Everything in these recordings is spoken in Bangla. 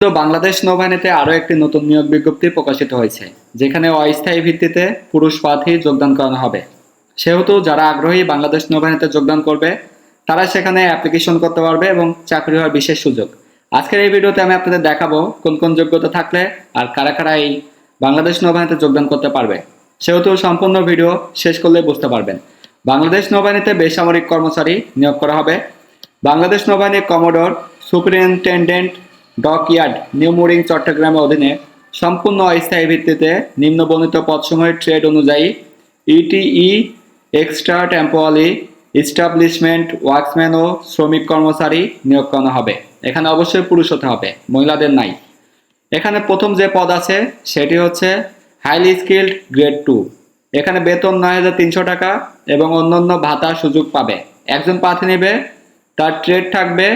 তো বাংলাদেশ নৌবাহিনীতে আরও একটি নতুন নিয়োগ বিজ্ঞপ্তি প্রকাশিত হয়েছে, যেখানে অস্থায়ী ভিত্তিতে পুরুষ প্রার্থী যোগদান করানো হবে। সেহেতু যারা আগ্রহী বাংলাদেশ নৌবাহিনীতে যোগদান করবে, তারা সেখানে অ্যাপ্লিকেশন করতে পারবে এবং চাকরি হওয়ার বিশেষ সুযোগ। আজকের এই ভিডিওতে আমি আপনাদের দেখাবো কোন কোন যোগ্যতা থাকলে আর কারা কারা এই বাংলাদেশ নৌবাহিনীতে যোগদান করতে পারবে। সেহেতু সম্পূর্ণ ভিডিও শেষ করলে বুঝতে পারবেন। বাংলাদেশ নৌবাহিনীতে বেসামরিক কর্মচারী নিয়োগ করা হবে। বাংলাদেশ নৌবাহিনীর commodore superintendent dockyard New Mooring চট্টগ্রামের অধীনে সম্পূর্ণ অস্থায়ী ভিত্তিতে নিম্নবর্ণিত পদসমূহের ট্রেড অনুযায়ী ইটিই এক্সট্রা টেম্পোয়ালি ইস্টাবলিশমেন্ট ওয়ার্কসম্যান ও শ্রমিক কর্মচারী নিয়োগ করানো হবে। এখানে অবশ্যই পুরুষ হতে হবে, মহিলাদের নাই। এখানে প্রথম যে পদ আছে, সেটি হচ্ছে হাইলি স্কিল্ড গ্রেড টু এখানে বেতন নয় হাজার তিনশো টাকা এবং অন্যান্য ভাতা সুযোগ পাবে। একজন প্রার্থী নেবে, তার ট্রেড থাকবে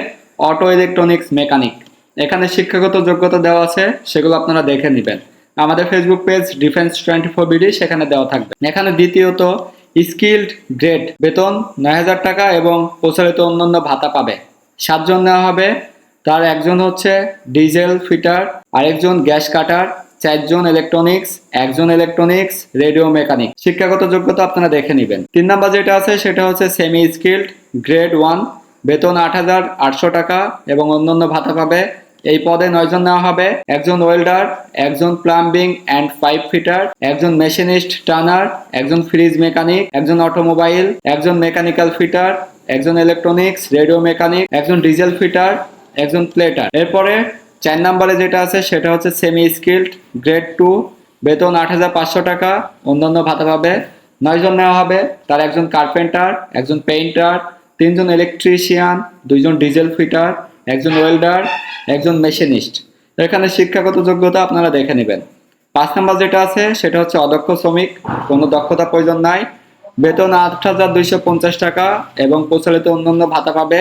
অটো ইলেকট্রনিক্স মেকানিক এখানে শিক্ষাগত যোগ্যতা দেওয়া আছে, সেগুলো আপনারা দেখে নেবেন। আমাদের Facebook page defence twenty four BD সেখানে দেওয়া থাকবে। এখানে দ্বিতীয়ত স্কিল্ড গ্রেড বেতন নয় হাজার টাকা এবং প্রচারিত অন্যান্য ভাতা পাবে। সাতজন নেওয়া হবে, তার একজন হচ্ছে ডিজেল ফিটার আরেকজন গ্যাস কাটার, চারজন ইলেকট্রনিক্স একজন ইলেকট্রনিক্স রেডিও মেকানিক শিক্ষাগত যোগ্যতা আপনারা দেখে নেবেন। তিন নাম্বার যেটা আছে, সেটা হচ্ছে সেমি স্কিল্ড গ্রেড ওয়ান বেতন আট হাজার আটশো টাকা এবং অন্যান্য ভাতা পাবে এই পদে নয়জন নেওয়া হবে। একজন ওয়েল্ডার, একজন প্লাম্বিং অ্যান্ড পাইপ ফিটার, একজন মেশিনিস্ট টানার, একজন ফ্রিজ মেকানিক, একজন অটোমোবাইল, একজন মেকানিক্যাল ফিটার, একজন ইলেকট্রনিক্স, রেডিও মেকানিক, একজন ডিজেল ফিটার, একজন প্লেটার। এরপরে চার নাম্বারে যেটা আছে সেটা হচ্ছে সেমি স্কিল্ড গ্রেড টু বেতন আট হাজার পাঁচশো টাকা, অন্যান্য ভাতা পাবে। নয়জন নেওয়া হবে, তার একজন কার্পেন্টার একজন পেইন্টার তিনজন ইলেকট্রিশিয়ান দুইজন ডিজেল ফিটার একজন ওয়েল্ডার একজন মেশিনিস্ট এখানে শিক্ষাগত যোগ্যতা আপনারা দেখে নেবেন। পাঁচ নাম্বার যেটা আছে, সেটা হচ্ছে অদক্ষ শ্রমিক, কোনো দক্ষতা প্রয়োজন নাই। বেতন আট হাজার দুইশো পঞ্চাশ টাকা এবং প্রচলিত অন্যান্য ভাতা পাবে,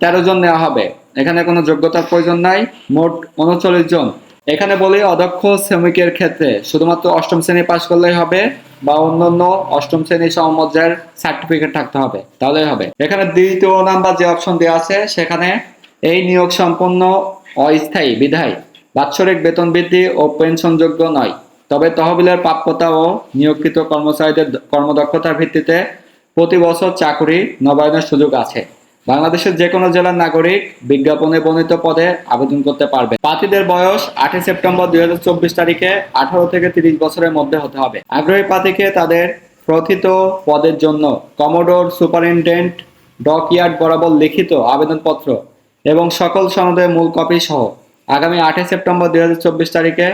তেরো জন নেওয়া হবে। এখানে কোনো যোগ্যতার প্রয়োজন নাই, মোট উনচল্লিশ জন। এখানে বলি অদক্ষ শ্রমিকের ক্ষেত্রে শুধুমাত্র অষ্টম শ্রেণি পাশ করলেই হবে বা অন্যান্য অষ্টম শ্রেণি সমমর্যায়ের সার্টিফিকেট থাকতে হবে, তাহলেই হবে। এখানে দ্বিতীয় নাম্বার যে অপশন দেওয়া আছে, সেখানে এই নিয়োগ সম্পন্ন, অস্থায়ী, বিধায়, বাৎসরিক বেতন বৃদ্ধি ও পেনশনযোগ্য নয়। তবে তহবিলের প্রাপ্যতা ও নিয়োগকৃত কর্মচারীদের কর্মদক্ষতার ভিত্তিতে প্রতি বছর চাকরি নবায়নের সুযোগ আছে। বাংলাদেশের যে কোনো জেলার নাগরিক বিজ্ঞাপনে বর্ণিত পদে আবেদন করতে পারবে। প্রার্থীদের বয়স আটই সেপ্টেম্বর দুই হাজার চব্বিশ তারিখে আঠারো থেকে তিরিশ বছরের মধ্যে হতে হবে। আগ্রহী প্রার্থীকে তাদের প্রথিত পদের জন্য কমোডোর সুপারিনটেন্ডেন্ট ডকইয়ার্ড বরাবর লিখিত আবেদনপত্র এবং সকল সনদের মূল কপি সহ আগামী আটই সেপ্টেম্বর দুই হাজার চব্বিশ তারিখে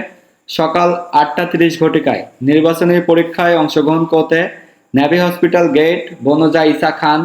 সকাল আটটা তিরিশ ঘটিকায় নির্বাচনী পরীক্ষায় অংশগ্রহণ করতে নেভি হসপিটাল গেট, বনজা ইসা খান,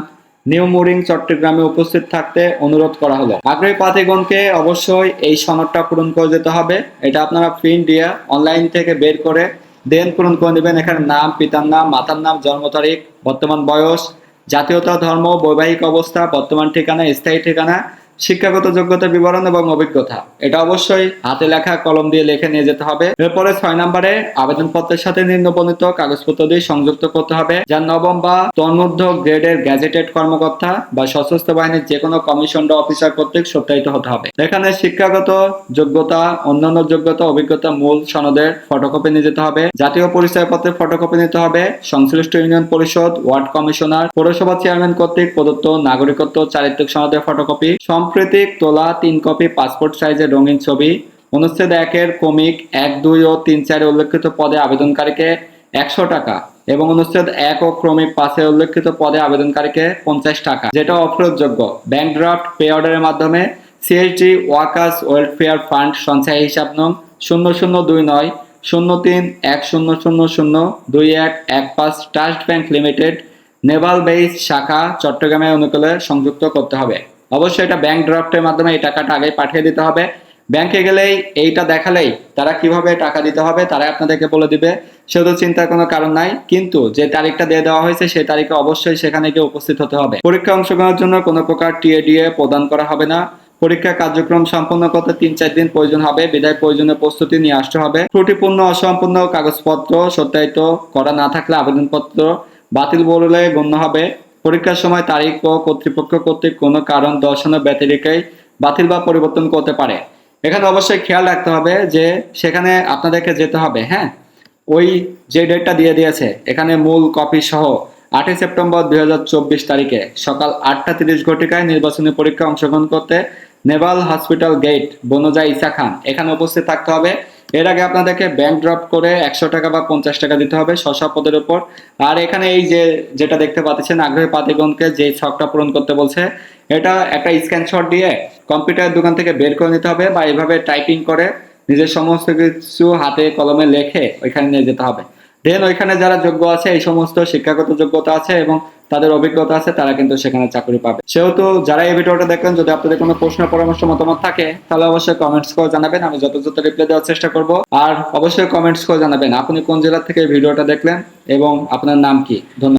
নিউ মুরিং, চট্টগ্রামে উপস্থিত থাকতে অনুরোধ করা হলো। আগ্রহী প্রার্থীগণকে অবশ্যই এই সনদটা পূরণ করে যেতে হবে। এটা আপনারা প্রিন্ট দিয়ে অনলাইন থেকে বের করে দেন পূরণ করে নেবেন। এখানে নাম, পিতার নাম, মাতার নাম, জন্ম তারিখ, বর্তমান বয়স, জাতীয়তা, ধর্ম, বৈবাহিক অবস্থা, বর্তমান ঠিকানা, স্থায়ী ঠিকানা শিক্ষাগত যোগ্যতা বিবরণ এবং অভিজ্ঞতা। এটা অবশ্যই হাতে লেখা কলম দিয়ে লিখে নিয়ে যেতে হবে। এরপরে ছয় নম্বরে আবেদনপত্রের সাথে নিম্নবর্ণিত কাগজপত্র দিয়ে সংযুক্ত করতে হবে যার নবম বা তন্মধ্য গ্রেডের গ্যাজেটেড কর্মকর্তা বা সশস্ত্র বাহিনীর যে কোনো কমিশন অফিসার কর্তৃক সত্যায়িত হতে হবে। এখানে শিক্ষাগত যোগ্যতা, অন্যান্য যোগ্যতা, অভিজ্ঞতা মূল সনদের ফটোকপি নিয়ে যেতে হবে, জাতীয় পরিচয়পত্রের ফটোকপি নিতে হবে, সংশ্লিষ্ট ইউনিয়ন পরিষদ, ওয়ার্ড কমিশনার, পৌরসভা চেয়ারম্যান কর্তৃক প্রদত্ত নাগরিকত্ব, চারিত্রিক সনদের ফটোকপি সাম্প্রতিক তোলা তিন কপি পাসপোর্ট সাইজের রঙিন ছবি। অনুচ্ছেদ একের ক্রমিক এক, দুই ও তিন চারে উল্লেখিত পদে আবেদনকারীকে একশো টাকা এবং অনুচ্ছেদ এক ও ক্রমিক পাশে উল্লেখিত পদে আবেদনকারীকে পঞ্চাশ টাকা, যেটা অফরোধযোগ্য ব্যাংক ড্রাফট পে অর্ডারের মাধ্যমে সিএসডি ওয়ার্কার্স ওয়েলফেয়ার ফান্ড সঞ্চয় হিসাব নং শূন্য শূন্য দুই নয়, শূন্য তিন এক শূন্য শূন্য শূন্য দুই এক এক পাঁচ trust bank limited naval base শাখা চট্টগ্রামের অনুকূলে সংযুক্ত করতে হবে। অবশ্যই এটা ব্যাংক ড্রাফটের মাধ্যমে এই টাকাটা আগে পাঠিয়ে দিতে হবে। ব্যাংকে গেলেই এইটা দেখালেই তারা কীভাবে টাকা দিতে হবে তারা আপনাদেরকে বলে দিবে। সেহেতু চিন্তার কোনো কারণ নাই, কিন্তু যে তারিখটা দিয়ে দেওয়া হয়েছে সেই তারিখে অবশ্যই সেখানে গিয়ে উপস্থিত হতে হবে। পরীক্ষা অংশগ্রহণের জন্য কোনো প্রকার টিএডিএ প্রদান করা হবে না। পরীক্ষা কার্যক্রম সম্পন্ন করতে তিন চার দিন প্রয়োজন হবে, বিদায় প্রয়োজনীয় প্রস্তুতি নিয়ে আসতে হবে। ত্রুটিপূর্ণ, অসম্পূর্ণ কাগজপত্র সত্যায়িত করা না থাকলে আবেদনপত্র বাতিল বলে গণ্য হবে। পরীক্ষার সময় তারিখ ও কর্তৃপক্ষ কর্তৃক কোনো কারণ দর্শানো ব্যতিরেকেই বাতিল বা পরিবর্তন করতে পারে। এখানে অবশ্যই খেয়াল রাখতে হবে যে সেখানে আপনাদেরকে যেতে হবে হ্যাঁ? ওই যে ডেটটা দিয়ে দিয়েছে, এখানে মূল কপি সহ আটই সেপ্টেম্বর দুই হাজার চব্বিশ তারিখে সকাল আটটা তিরিশ ঘটিকায় নির্বাচনী পরীক্ষায় অংশগ্রহণ করতে নেভাল হসপিটাল গেট বনজা ইসা খান এখানে উপস্থিত থাকতে হবে। এর আগে আপনাদেরকে ব্যাংক ড্রপ করে একশো টাকা বা পঞ্চাশ টাকা দিতে হবে শশা পদের উপর। আর এখানে এই যে, যেটা দেখতে পাচ্ছেন, আগ্রহী পাতিগণকে যে ছকটা পূরণ করতে বলছে, এটা একটা স্ক্যানশট দিয়ে কম্পিউটার দোকান থেকে বের করে নিতে হবে বা এইভাবে টাইপিং করে নিজের সমস্ত কিছু হাতে কলমে লেখে ওইখানে নিয়ে যেতে হবে। দেন ওইখানে যারা যোগ্য আছে, এই সমস্ত শিক্ষাগত যোগ্যতা আছে এবং তাদের অভিজ্ঞতা আছে, তারা কিন্তু সেখানে চাকরি পাবে। সেহেতু যারা এই ভিডিওটা দেখলেন যদি আপনাদের কোনো প্রশ্ন, পরামর্শ, মতামত থাকে, তাহলে অবশ্যই কমেন্টস করে জানাবেন, আমি যত যত রিপ্লাই দেওয়ার চেষ্টা করব। আর অবশ্যই কমেন্টস করে জানাবেন, আপনি কোন জেলা থেকে ভিডিওটা দেখলেন এবং আপনার নাম কি? ধন্যবাদ।